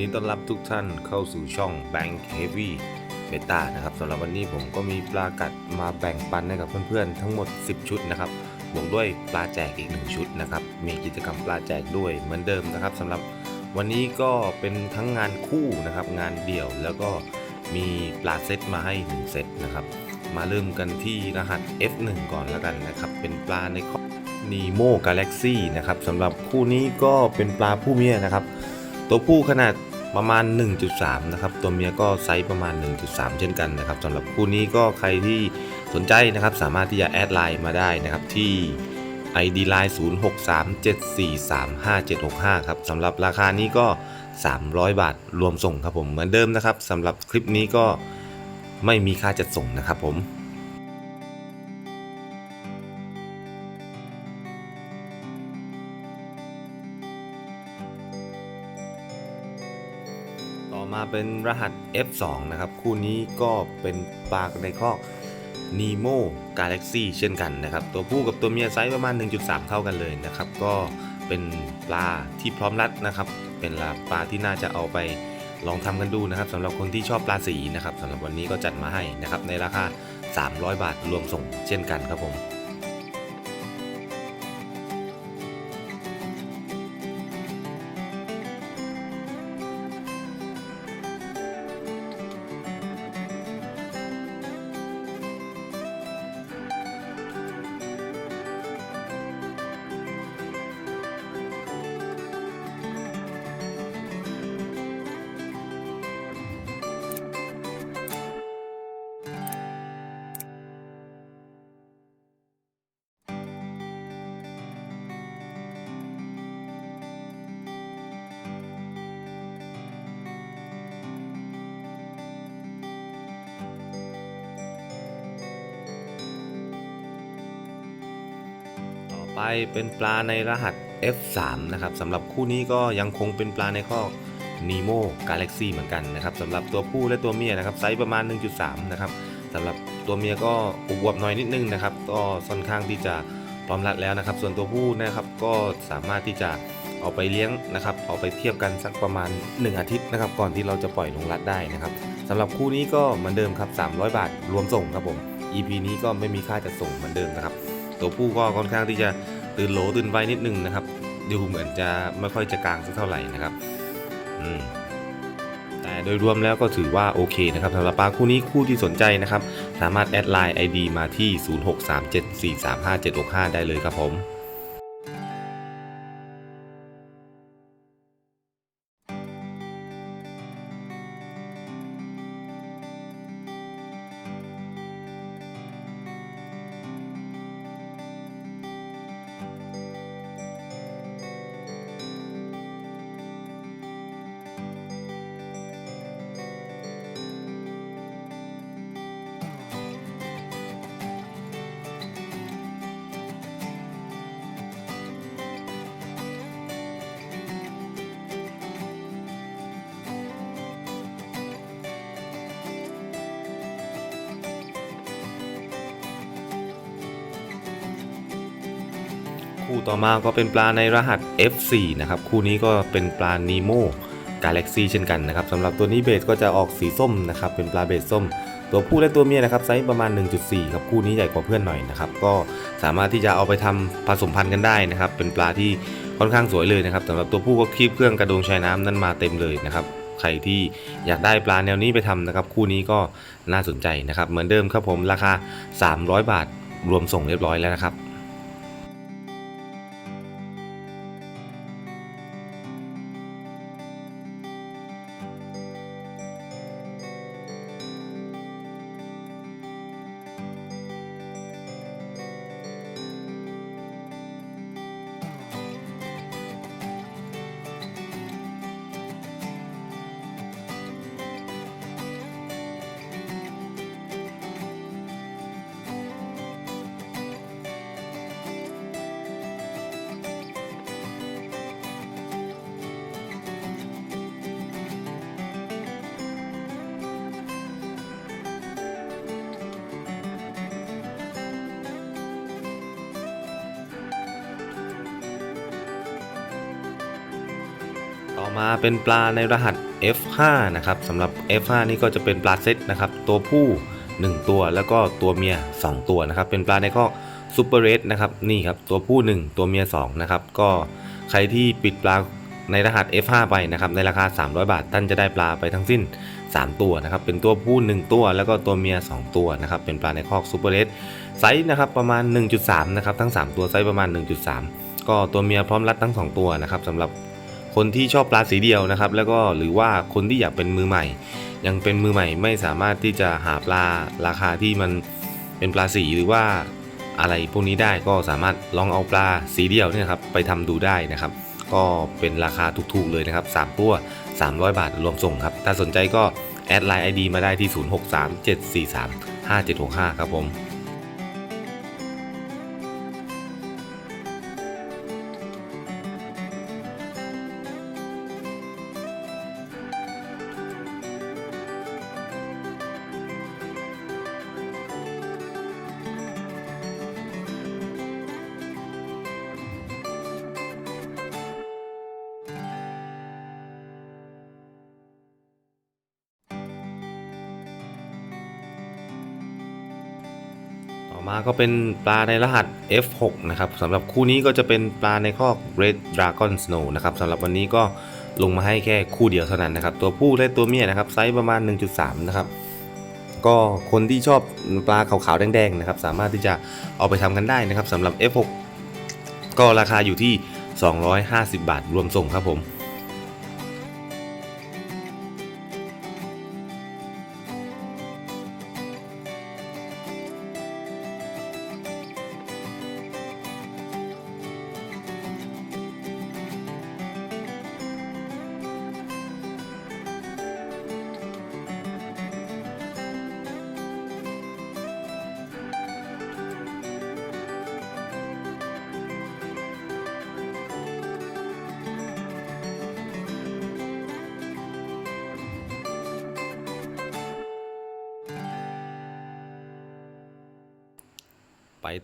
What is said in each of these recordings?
ดีต้อนรับทุกท่านเข้าสู่ช่อง Bank Heavy Beta นะครับสำหรับวันนี้ผมก็มีปลากัดมาแบ่งปันให้กับเพื่อนๆ ทั้งหมด 10 ชุดนะครับบวกด้วยปลาแจกอีก 1 ชุดนะครับมีกิจกรรมปลาแจกด้วยเหมือนเดิมนะครับสำหรับวันนี้ก็เป็นทั้งงานคู่นะครับงานเดี่ยวแล้วก็มีปลาเซตมาให้ 1 เซตนะครับมาเริ่มกันที่รหัส F1 ก่อนแล้วกันนะครับเป็นปลาในข้อ Nemo Galaxy นะครับสำหรับคู่นี้ก็เป็นปลาผู้เมียนะครับ ตัวผู้ขนาด ประมาณ 1.3 นะครับ ตัวเมียก็ไซส์ประมาณ 1.3 เช่นกันนะครับสำหรับคู่นี้ก็ใครที่สนใจนะครับ สามารถที่จะแอดไลน์มาได้นะครับที่ ID Line 0637435765 ครับสำหรับราคานี้ก็ 300 บาทรวมส่งครับผมเหมือนเดิมนะครับสำหรับคลิปนี้ก็ไม่มีค่าจัดส่งนะครับผม มาเป็นรหัส F2 นะครับ คู่นี้ก็เป็นปลาในคอก Nemo Galaxy เช่นกันนะครับ ตัวผู้กับตัวเมียไซส์ประมาณ 1.3 เท่ากันเลยนะครับ ก็เป็นปลาที่พร้อมรัดนะครับ เป็นปลาที่น่าจะเอาไปลองทำกันดูนะครับสำหรับคนที่ชอบปลาสีนะครับสำหรับวันนี้ก็จัดมาให้นะครับในราคา 300 บาทรวมส่งเช่นกันครับผม ไปเป็นปลาในรหัส F3 นะครับสำหรับคู่นี้ก็ยังคงเป็นปลาในข้อ Nemo Galaxy เหมือนกันนะครับสำหรับตัวผู้และตัวเมียนะครับไซส์ประมาณ 1.3 นะครับสำหรับตัวเมียก็อวบหน่อยนิดนึงนะครับ ก็ค่อนข้างที่จะพร้อมรัดแล้วนะครับ ส่วนตัวผู้นะครับก็สามารถที่จะเอาไปเลี้ยงนะครับ เอาไปเทียบกันสักประมาณ 1 อาทิตย์นะครับ ก่อนที่เราจะปล่อยลงรัดได้นะครับสำหรับคู่นี้ก็เหมือนเดิมครับ 300 บาทรวมส่งครับผม EP นี้ก็ไม่มีค่าจัดส่งเหมือนเดิมนะครับ ตัวผู้ก็ค่อนข้างที่จะตื่นโหลตื่นไวนิดนึงนะครับ ดูเหมือนจะไม่ค่อยจะกลางสักเท่าไหร่นะครับอืมแต่โดยรวมแล้วก็ถือว่าโอเคนะครับสำหรับปลาคู่นี้คู่ที่สนใจนะครับ สามารถแอดไลน์ ID มาที่ 0637435765 ได้เลยครับผม คู่ต่อมาก็เป็นปลาในรหัส F4 นะครับ คู่นี้ก็เป็นปลา Nemo Galaxy เช่นกันนะครับสำหรับตัวนี้เบสก็จะออกสีส้มนะครับเป็นปลาเบสส้ม ตัวผู้และตัวเมียนะครับไซส์ประมาณ 1.4 ครับคู่นี้ใหญ่กว่าเพื่อนหน่อยนะครับก็สามารถที่จะเอาไปทำผสมพันธุ์กันได้นะครับเป็นปลาที่ค่อนข้างสวยเลยนะครับสำหรับตัวผู้ก็คีบเครื่องกระโดงชายน้ำนั้นมาเต็มเลยนะครับใครที่อยากได้ปลาแนวนี้ไปทำนะครับ คู่นี้ก็น่าสนใจนะครับ เหมือนเดิมครับผมราคา 300 บาทรวมส่งเรียบร้อยแล้วนะครับ ต่อมาเป็นปลาในรหัส F5 นะครับสำหรับ F5 นี่ก็จะเป็นปลาเซตนะครับตัวผู้ 1 ตัวแล้วก็ตัวเมีย 2 ตัวนะครับ เป็นปลาในข้อซูเปอร์เรสนะครับนี่ครับตัวผู้ 1 ตัวเมีย2นะครับก็ใครที่ปิดปลาในรหัส F5 ไปนะครับในราคา 300 บาทท่านจะได้ปลาไปทั้งสิ้น 3 ตัวนะครับเป็นตัวผู้ 1 ตัว แล้วก็ตัวเมีย 2 ตัวนะครับเป็นปลาในคอกซูเปอร์เรสไซส์นะครับประมาณ 1.3 นะครับทั้ง 3 ตัวไซส์ประมาณ 1.3 ก็ตัวเมียพร้อมรัดทั้ง 2 ตัวนะครับสำหรับ คนที่ชอบปลาสีเดียวนะครับ แล้วก็หรือว่าคนที่อยากเป็นมือใหม่ ยังเป็นมือใหม่ไม่สามารถที่จะหาปลาราคาที่มันเป็นปลาสีหรือว่าอะไรพวกนี้ได้ก็สามารถลองเอาปลาสีเดียวเนี่ยครับไปทำดูได้นะครับ ก็เป็นราคาถูกๆเลยนะครับ3ตัว 300 บาทรวมส่งครับ ถ้าสนใจก็แอดไลน์ ID มาได้ที่ 0637435765 ครับผม ต่อมาก็เป็นปลาในรหัส F6 นะครับสำหรับคู่นี้ก็จะเป็นปลาในคอก Red Dragon Snow นะครับสำหรับวันนี้ก็ลงมาให้แค่คู่เดียวเท่านั้นนะครับ ตัวผู้และตัวเมียนะครับไซส์ประมาณ 1.3 นะครับ ก็คนที่ชอบปลาขาวๆแดงๆนะครับ สามารถที่จะเอาไปทำกันได้นะครับสำหรับ F6 ก็ราคาอยู่ที่ 250 บาทรวมส่งครับผม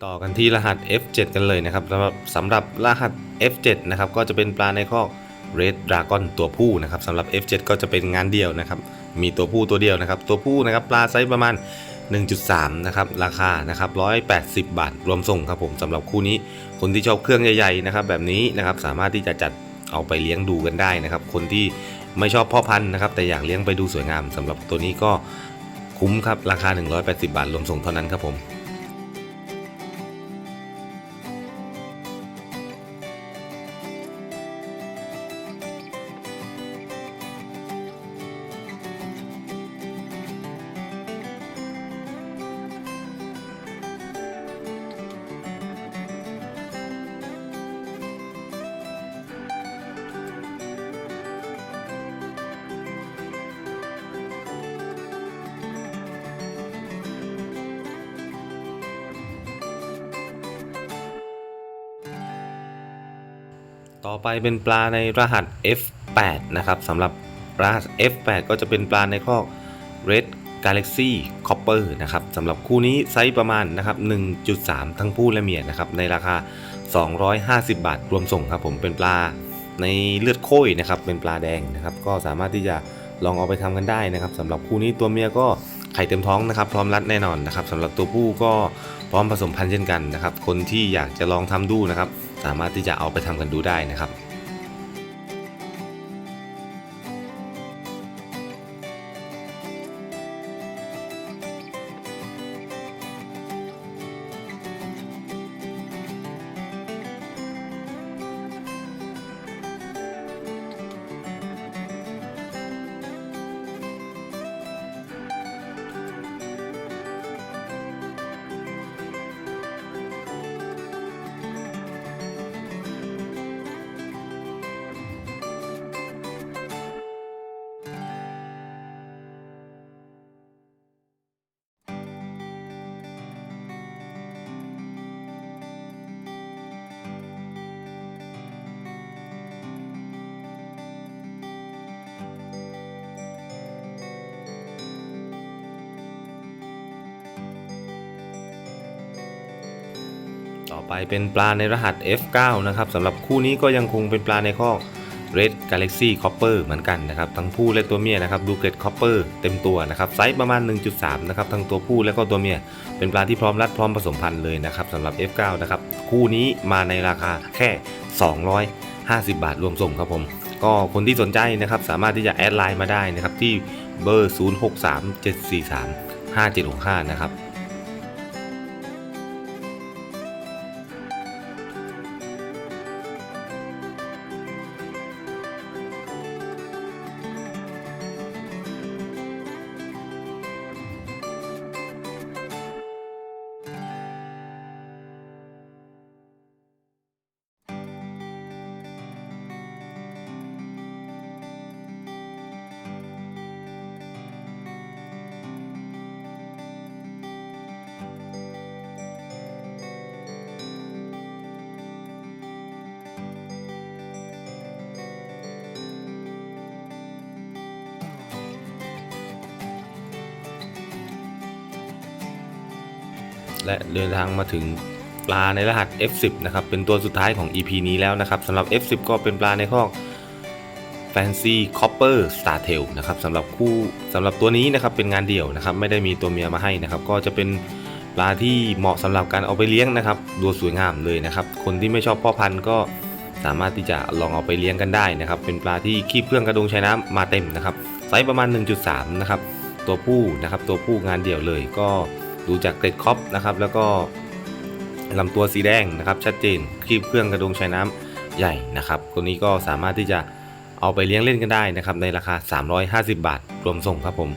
ต่อกันที่รหัส F7 กันเลยนะครับสำหรับสำหรับรหัส F7 นะครับก็จะเป็นปลาในคอก Red Dragon ตัวผู้นะครับสำหรับ F7 ก็จะเป็นงานเดียวนะครับ มีตัวผู้ตัวเดียวนะครับ ตัวผู้นะครับปลาไซส์ประมาณ 1.3 นะครับ ราคานะครับ 180 บาท รวมส่งครับผมสำหรับคู่นี้คนที่ชอบเครื่องใหญ่ๆนะครับแบบนี้นะครับสามารถที่จะจัดเอาไปเลี้ยงดูกันได้นะครับ คนที่ไม่ชอบพ่อพันธุ์นะครับ แต่อยากเลี้ยงไปดูสวยงามสำหรับตัวนี้ก็คุ้มครับ ราคา 180 บาท รวมส่งเท่านั้นครับผม ต่อไปเป็นปลาในรหัส F8 นะครับสำหรับรหัส F8 ก็จะเป็นปลาในข้อ Red Galaxy Copper นะครับสำหรับคู่นี้ไซส์ประมาณนะครับ 1.3 ทั้งผู้และเมียนะครับในราคา 250 บาท รวมส่งครับผมเป็นปลาในเลือดโค้ยนะครับเป็นปลาแดงนะครับ ก็สามารถที่จะลองเอาไปทำกันได้นะครับสำหรับคู่นี้ตัวเมียก็ไข่เต็มท้องนะครับ พร้อมรัดแน่นอนนะครับสำหรับตัวผู้ก็พร้อมผสมพันธุ์เช่นกันนะครับ คนที่อยากจะลองทำดูนะครับ สามารถที่จะเอาไปทำกันดูได้นะครับ ไปเป็นปลาในรหัส F9 นะครับสำหรับคู่นี้ก็ยังคงเป็นปลาในข้อ Red Galaxy Copper เหมือนกันนะครับทั้งผู้และตัวเมียนะครับดูเกรด Copper เต็มตัวนะครับไซส์ประมาณ 1.3 นะครับทั้งตัวผู้และก็ตัวเมีย เป็นปลาที่พร้อมรัดพร้อมผสมพันธุ์เลยนะครับสำหรับ F9 นะครับคู่นี้มาในราคาแค่ 250 บาทรวมส่งครับผม ก็คนที่สนใจนะครับสามารถที่จะแอดไลน์มาได้นะครับที่เบอร์ 0637435765 นะครับ และเดินทางมาถึงปลาในรหัส F10 นะครับ เป็นตัวสุดท้ายของ EP นี้แล้วนะครับสำหรับ F10 ก็เป็นปลาในคอก Fancy Copper Startail นะครับสำหรับคู่สำหรับตัวนี้นะครับเป็นงานเดี่ยวนะครับ ไม่ได้มีตัวเมียมาให้นะครับ ก็จะเป็นปลาที่เหมาะสำหรับการเอาไปเลี้ยงนะครับดูสวยงามเลยนะครับ คนที่ไม่ชอบพ่อพันธุ์ก็สามารถที่จะลองเอาไปเลี้ยงกันได้นะครับ เป็นปลาที่คีบเครื่องกระดงชายน้ำมาเต็มนะครับไซส์ประมาณ 1.3 นะครับ ตัวผู้นะครับ ตัวผู้งานเดี่ยวเลยก็ ดูจากเกรดคอปนะครับ แล้วก็ลำตัวสีแดงนะครับชัดเจนคลีบเครื่องกระดงชายน้ำใหญ่นะครับ ตัวนี้ก็สามารถที่จะเอาไปเลี้ยงเล่นกันได้นะครับในราคา 350 บาท รวมส่งครับผม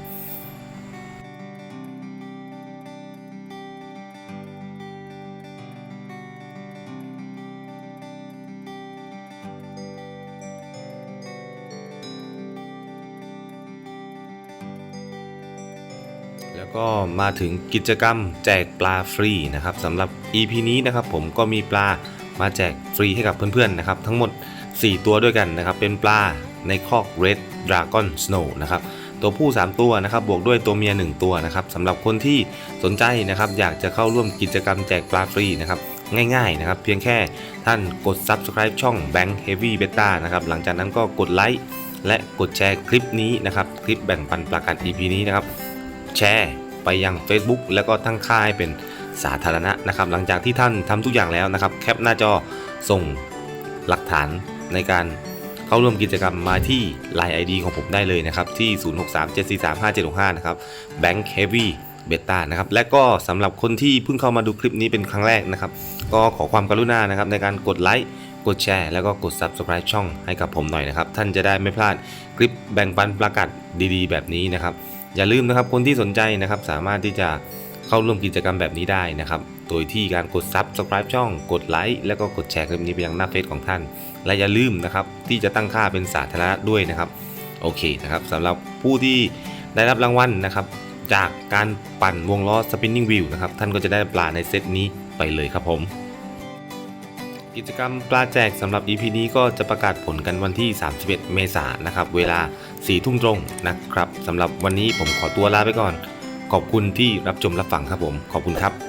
แล้วก็มาถึงกิจกรรมแจกปลาฟรีนะครับสำหรับ EP นี้นะครับผมก็มีปลามาแจกฟรีให้กับเพื่อนๆนะครับ ทั้งหมด 4 ตัวด้วยกันนะครับ เป็นปลาในคอก Red Dragon Snow นะครับตัวผู้ 3 ตัวนะครับบวกด้วยตัวเมีย 1 ตัวนะครับสำหรับคนที่สนใจนะครับอยากจะเข้าร่วมกิจกรรมแจกปลาฟรีนะครับง่ายๆนะครับเพียงแค่ท่านกด Subscribe ช่อง Bank Heavy Beta นะครับหลังจากนั้นก็กดไลค์และกดแชร์คลิปนี้นะครับคลิปแบ่งปันปลากัด EP นี้นะครับ แชร์ไปยัง Facebook แล้วก็ตั้งค่าให้เป็นสาธารณะนะครับ หลังจากที่ท่านทำทุกอย่างแล้วนะครับ แคปหน้าจอส่งหลักฐานในการเข้าร่วมกิจกรรมมาที่ Line ID ของผมได้เลยนะครับ ที่ 0637435765 นะครับ Bank Heavy Beta นะครับและก็สำหรับคนที่เพิ่งเข้ามาดูคลิปนี้เป็นครั้งแรกนะครับ ก็ขอความกรุณานะครับในการกดไลค์กดแชร์ แล้วก็กด Subscribe ช่องให้กับผมหน่อยนะครับ ท่านจะได้ไม่พลาดคลิปแบ่งปันประกาศดีๆ แบบนี้นะครับ อย่าลืมนะครับคนที่สนใจนะครับสามารถที่จะเข้าร่วมกิจกรรมแบบนี้ได้นะครับ โดยที่การกด Subscribe ช่อง กดไลค์แล้วก็กดแชร์คลิปนี้ไปยังหน้าเฟซของท่าน และอย่าลืมนะครับที่จะตั้งค่าเป็นสาธารณะด้วยนะครับโอเคนะครับสำหรับผู้ที่ได้รับรางวัลนะครับ จากการปั่นวงล้อ Spinning Wheel นะครับท่านก็จะได้ปลาในเซตนี้ไปเลยครับผม กิจกรรมปลาแจกสำหรับ EP นี้ก็จะประกาศผลกันวันที่ 31 เมษายนนะครับ เวลา 4ทุ่มตรงนะครับสำหรับวันนี้ผมขอตัวลาไปก่อน ขอบคุณที่รับชมรับฟังครับผม ขอบคุณครับ